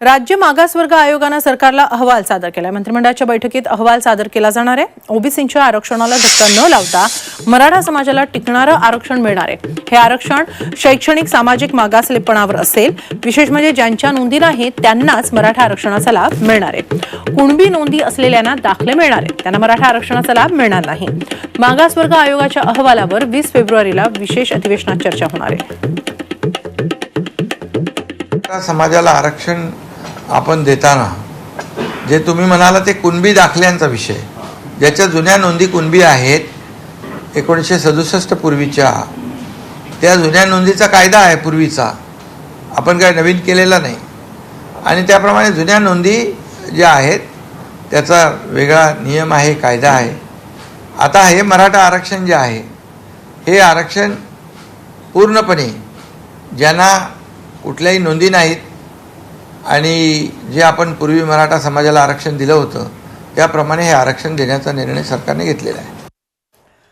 राज्य मागासवर्ग आयोगानं सरकारला अहवाल सादर केलाय. मंत्रिमंडळाच्या बैठकीत अहवाल सादर केला जाणार आहे. ओबीसींच्या आरक्षणाला धक्का न लावता मराठा समाजाला टिकणारं आरक्षण मिळणार आहे. हे आरक्षण शैक्षणिक सामाजिक मागासलेपणावर असेल. विशेष म्हणजे ज्यांच्या नोंदी नाहीत त्यांनाच मराठा आरक्षणाचा लाभ मिळणार आहे. कुणबी नोंदी असलेल्यांना दाखले मिळणार आहेत. त्यांना मराठा आरक्षणाचा लाभ मिळणार नाही. मागासवर्ग आयोगाच्या अहवालावर वीस फेब्रुवारीला विशेष अधिवेशनात चर्चा होणार आहे. समाजाला आरक्षण आपण देताना. जे तुम्ही म्हणाला ते कुणबी दाखल्यांचा विषय. ज्याच्या जुन्या नोंदी कुणबी आहेत एकोणीसशे सदुसष्ट पूर्वीच्या. त्या जुन्या नोंदीचा कायदा आहे पूर्वीचा. आपण काय नवीन केलेला नाही. आणि त्याप्रमाणे जुन्या नोंदी ज्या आहेत त्याचा वेगळा नियम आहे कायदा आहे. आता हे मराठा आरक्षण जे आहे हे आरक्षण पूर्णपणे ज्यांना कुठल्याही नोंदी नाहीत आणि जे आपण पूर्वी मराठा समाजाला आरक्षण दिलं होतं त्याप्रमाणे हे आरक्षण देण्याचा निर्णय सरकारने घेतलेला आहे.